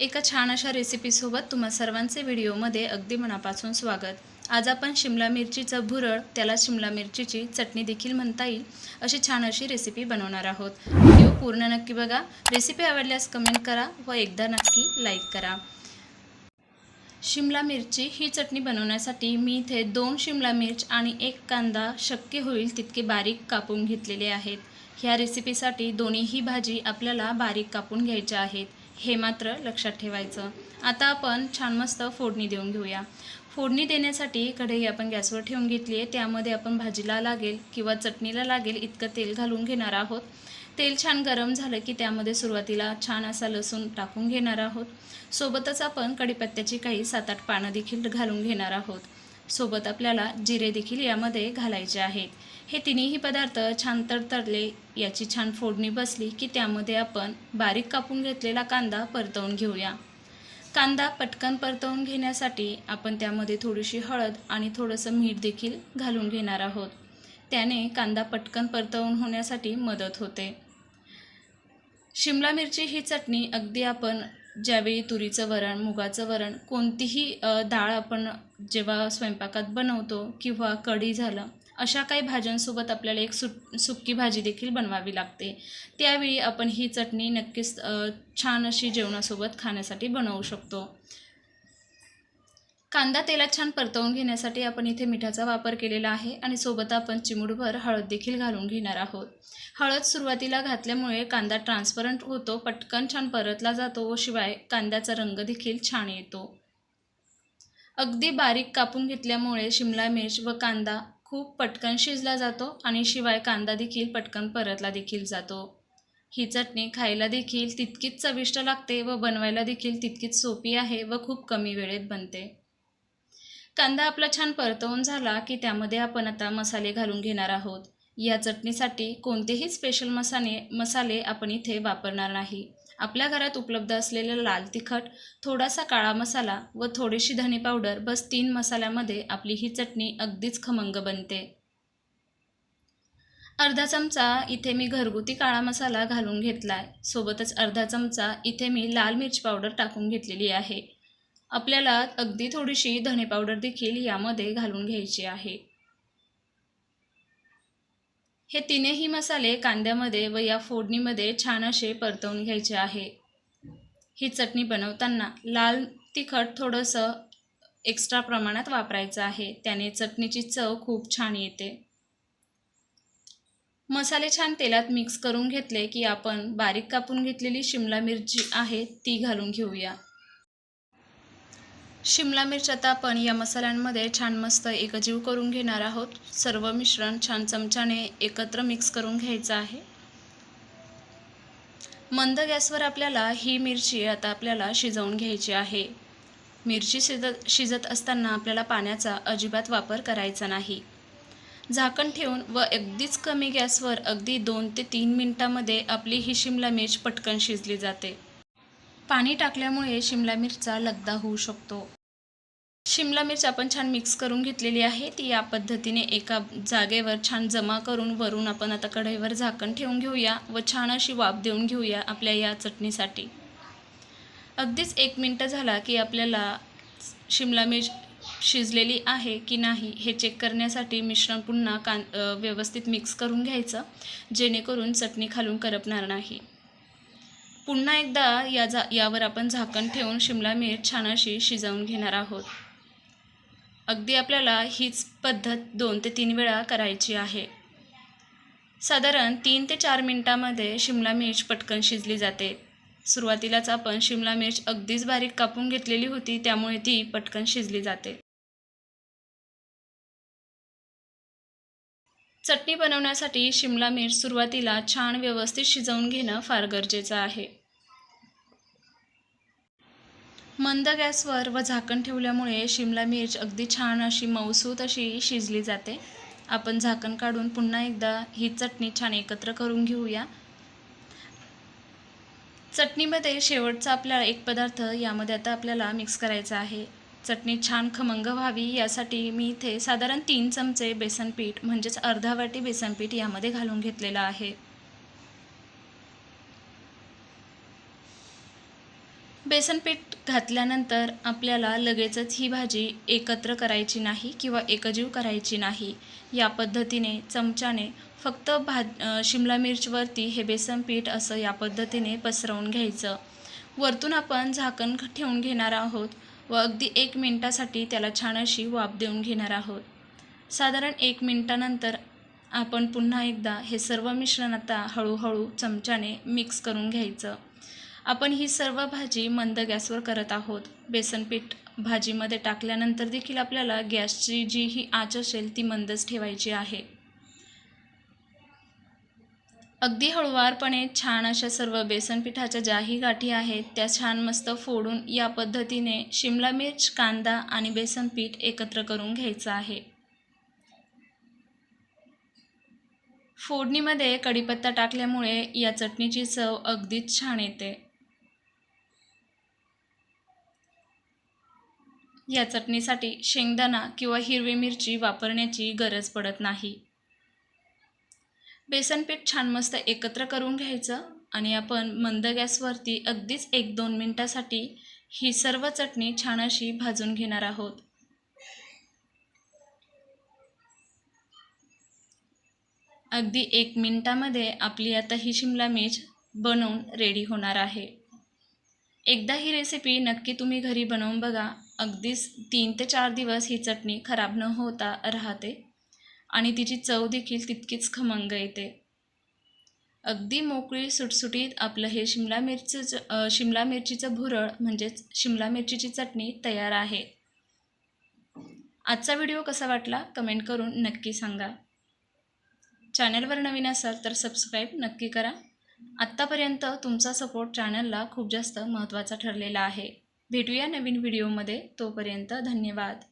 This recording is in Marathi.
एका छान अशा रेसिपीसोबत तुम्हा सर्वांचे व्हिडिओमध्ये अगदी मनापासून स्वागत. आज आपण शिमला मिरचीचं भुरळ त्याला शिमला मिरचीची चटणी देखील म्हणता येईल अशी छान अशी रेसिपी बनवणार आहोत. व्हिडिओ पूर्ण नक्की बघा. रेसिपी आवडल्यास कमेंट करा व एकदा नक्की लाईक करा. शिमला मिरची ही चटणी बनवण्यासाठी मी इथे दोन शिमला मिर्च आणि एक कांदा शक्य होईल तितके बारीक कापून घेतलेले आहेत. ह्या रेसिपीसाठी दोन्हीही भाजी आपल्याला बारीक कापून घ्यायच्या आहेत. हे मात्र लक्षात ठेवायचं. आता आपण छान मस्त फोडणी देऊन घेऊया. फोडणी देण्यासाठी कढई आपण गॅसवर ठेवून घेतली आहे. त्यामध्ये आपण भाजीला लागेल किंवा चटणीला लागेल इतकं तेल घालून घेणार आहोत. तेल छान गरम झालं की त्यामध्ये सुरुवातीला छान असा लसूण टाकून घेणार आहोत. सोबतच आपण कढीपत्त्याची काही सात आठ पानं देखील घालून घेणार आहोत. सोबत आपल्याला जिरे देखील यामध्ये घालायचे आहेत. हे तिन्ही पदार्थ छान तडतडले याची छान फोडणी बसली की त्यामध्ये आपण बारीक कापून घेतलेला कांदा परतवून घेऊया. कांदा पटकन परतवून घेण्यासाठी आपण त्यामध्ये थोडीशी हळद आणि थोडंसं मीठ देखील घालून घेणार आहोत. त्याने कांदा पटकन परतवून होण्यासाठी मदत होते. शिमला मिरची ही चटणी अगदी आपण ज्यावेळी तुरीचं वरण मुगाचं वरण कोणतीही डाळ आपण जेव्हा स्वयंपाकात बनवतो किंवा कढी झालं अशा काही भाज्यांसोबत आपल्याला एक सुट सुक्की भाजी देखील बनवावी लागते. त्यावेळी आपण ही चटणी नक्कीच छान अशी जेवणासोबत खाण्यासाठी बनवू शकतो. कांदा तेलात छान परतवून घेण्यासाठी आपण इथे मिठाचा वापर केलेला आहे आणि सोबत आपण चिमूडभर हळद देखील घालून घेणार आहोत. हळद सुरुवातीला घातल्यामुळे कांदा ट्रान्सपरंट होतो पटकन छान परतला जातो व शिवाय कांद्याचा रंग देखील छान येतो. अगदी बारीक कापून घेतल्यामुळे शिमला मिर्च व कांदा खूप पटकन शिजला जातो आणि शिवाय कांदा देखील पटकन परतला देखील जातो. ही चटणी खायला देखील तितकीच चविष्ट लागते व बनवायला देखील तितकीच सोपी आहे व खूप कमी वेळेत बनते. कांदा आपला छान परतवून झाला की त्यामध्ये आपण आता मसाले घालून घेणार आहोत. या चटणीसाठी कोणतेही स्पेशल मसाले मसाले आपण इथे वापरणार नाही. आपल्या घरात उपलब्ध असलेले लाल तिखट थोडासा काळा मसाला व थोडीशी धने पावडर बस तीन मसाल्यामध्ये आपली ही चटणी अगदीच खमंग बनते. अर्धा चमचा इथे मी घरगुती काळा मसाला घालून घेतला आहे सोबतच अर्धा चमचा इथे मी लाल मिरची पावडर टाकून घेतलेली आहे. आपल्याला अगदी थोडीशी धने पावडर देखील यामध्ये घालून घ्यायची आहे. हे तिन्ही मसाले कांद्यामध्ये व या फोडणीमध्ये छान असे परतवून घ्यायचे आहे. ही चटणी बनवताना लाल तिखट थोडंसं एक्स्ट्रा प्रमाणात वापरायचं आहे. त्याने चटणीची चव खूप छान येते. मसाले छान तेलात मिक्स करून घेतले की आपण बारीक कापून घेतलेली शिमला मिरची आहे ती घालून घेऊया. शिमला मिरच आता आपण या मसाल्यांमध्ये छान मस्त एकजीव करून घेणार आहोत. सर्व मिश्रण छान चमच्याने एकत्र मिक्स करून घ्यायचं आहे. मंद गॅसवर आपल्याला ही मिरची आता आपल्याला शिजवून घ्यायची आहे. मिरची शिजत शिजत असताना आपल्याला पाण्याचा अजिबात वापर करायचा नाही. झाकण ठेवून व अगदीच कमी गॅसवर अगदी दोन ते तीन मिनटामध्ये आपली ही शिमला मिरच पटकन शिजली जाते. पाणी टाकल्यामुळे शिमला मिरचा लगदा होऊ शकतो. शिमला मिर्च आपण छान मिक्स करून घेतलेली आहे. ती या पद्धतीने एका जागेवर छान जमा करून वरून आपण आता कढईवर झाकण ठेवून घेऊया व छान अशी वाफ देऊन घेऊया आपल्या या चटणीसाठी. अगदीच एक मिनटं झाला की आपल्याला शिमला मिर्च शिजलेली आहे की नाही हे चेक करण्यासाठी मिश्रण पुन्हा कान व्यवस्थित मिक्स करून घ्यायचं जेणेकरून चटणी खालून करपणार नाही. पुन्हा एकदा या जा यावर आपण झाकण ठेवून शिमला मिर्च छान अशी शिजवून घेणार आहोत. अगदी आपल्याला हीच पद्धत दोन ते तीन वेळा करायची आहे. साधारण तीन ते चार मिनटामध्ये शिमला मिर्च पटकन शिजली जाते. सुरुवातीलाच आपण शिमला मिर्च अगदीच बारीक कापून घेतलेली होती त्यामुळे ती पटकन शिजली जाते. चटणी बनवण्यासाठी शिमला मिर्च सुरुवातीला छान व्यवस्थित शिजवून घेणं फार गरजेचं आहे. मंद गॅसवर व झाकण ठेवल्यामुळे शिमला मिर्च अगदी छान अशी मऊसूत अशी शिजली जाते. आपण झाकण काढून पुन्हा एकदा ही चटणी छान एकत्र करून घेऊया. चटणीमध्ये शेवटचा आपला एक पदार्थ यामध्ये आता आपल्याला मिक्स करायचा आहे. चटणी छान खमंग व्हावी यासाठी मी इथे साधारण तीन चमचे बेसन पीठ म्हणजेच अर्धा वाटी बेसन पीठ यामध्ये घालून घेतलेलं आहे. बेसन पीठ घातल्यानंतर आपल्याला लगेचच ही भाजी एकत्र करायची नाही किंवा एकजीव करायची नाही. या पद्धतीने चमच्याने फक्त भा शिमला मिरचवरती हे बेसन पीठ असं या पद्धतीने पसरवून घ्यायचं. वरतून आपण झाकण ठेवून घेणार आहोत व अगदी एक मिनटासाठी त्याला छान अशी वाफ देऊन घेणार आहोत. साधारण एक मिनटानंतर आपण पुन्हा एकदा हे सर्व मिश्रण आता हळूहळू चमच्याने मिक्स करून घ्यायचं. आपण ही सर्व भाजी मंद गॅसवर करत आहोत. बेसनपीठ भाजीमध्ये टाकल्यानंतर देखील आपल्याला गॅसची जी ही आच असेल ती मंदच ठेवायची आहे. अगदी हळुवारपणे छान अशा सर्व बेसनपीठाच्या ज्याही गाठी आहेत त्या छान मस्त फोडून या पद्धतीने शिमला मिर्च कांदा आणि बेसनपीठ एकत्र करून घ्यायचं आहे. फोडणीमध्ये कढीपत्ता टाकल्यामुळे या चटणीची चव अगदीच छान येते. या चटणीसाठी शेंगदाणा किंवा हिरवी मिरची वापरण्याची गरज पडत नाही. बेसन पीठ छान मस्त एकत्र करून घ्यायचं आणि आपण मंद गॅसवरती अगदीच एक दोन मिनटासाठी ही सर्व चटणी छान अशी भाजून घेणार आहोत. अगदी एक मिनटामध्ये आपली आता ही शिमला मिर्च बनवून रेडी होणार आहे. एकदा ही रेसिपी नक्की तुम्ही घरी बनवून बघा. अगदीच तीन ते चार दिवस ही चटणी खराब न होता राहते आणि तिची चव देखील तितकीच खमंग येते. अगदी मोकळी सुटसुटीत आपलं हे शिमला मिरचीचं शिमला मिरचीचं भुरळ म्हणजेच शिमला मिरचीची चटणी तयार आहे. आजचा व्हिडिओ कसा वाटला कमेंट करून नक्की सांगा. चॅनलवर नवीन असाल तर सबस्क्राईब नक्की करा. आत्तापर्यंत तुमचा सपोर्ट चॅनलला खूप जास्त महत्त्वाचा ठरलेला आहे. भेटूया नवीन व्हिडिओमध्ये तोपर्यंत धन्यवाद.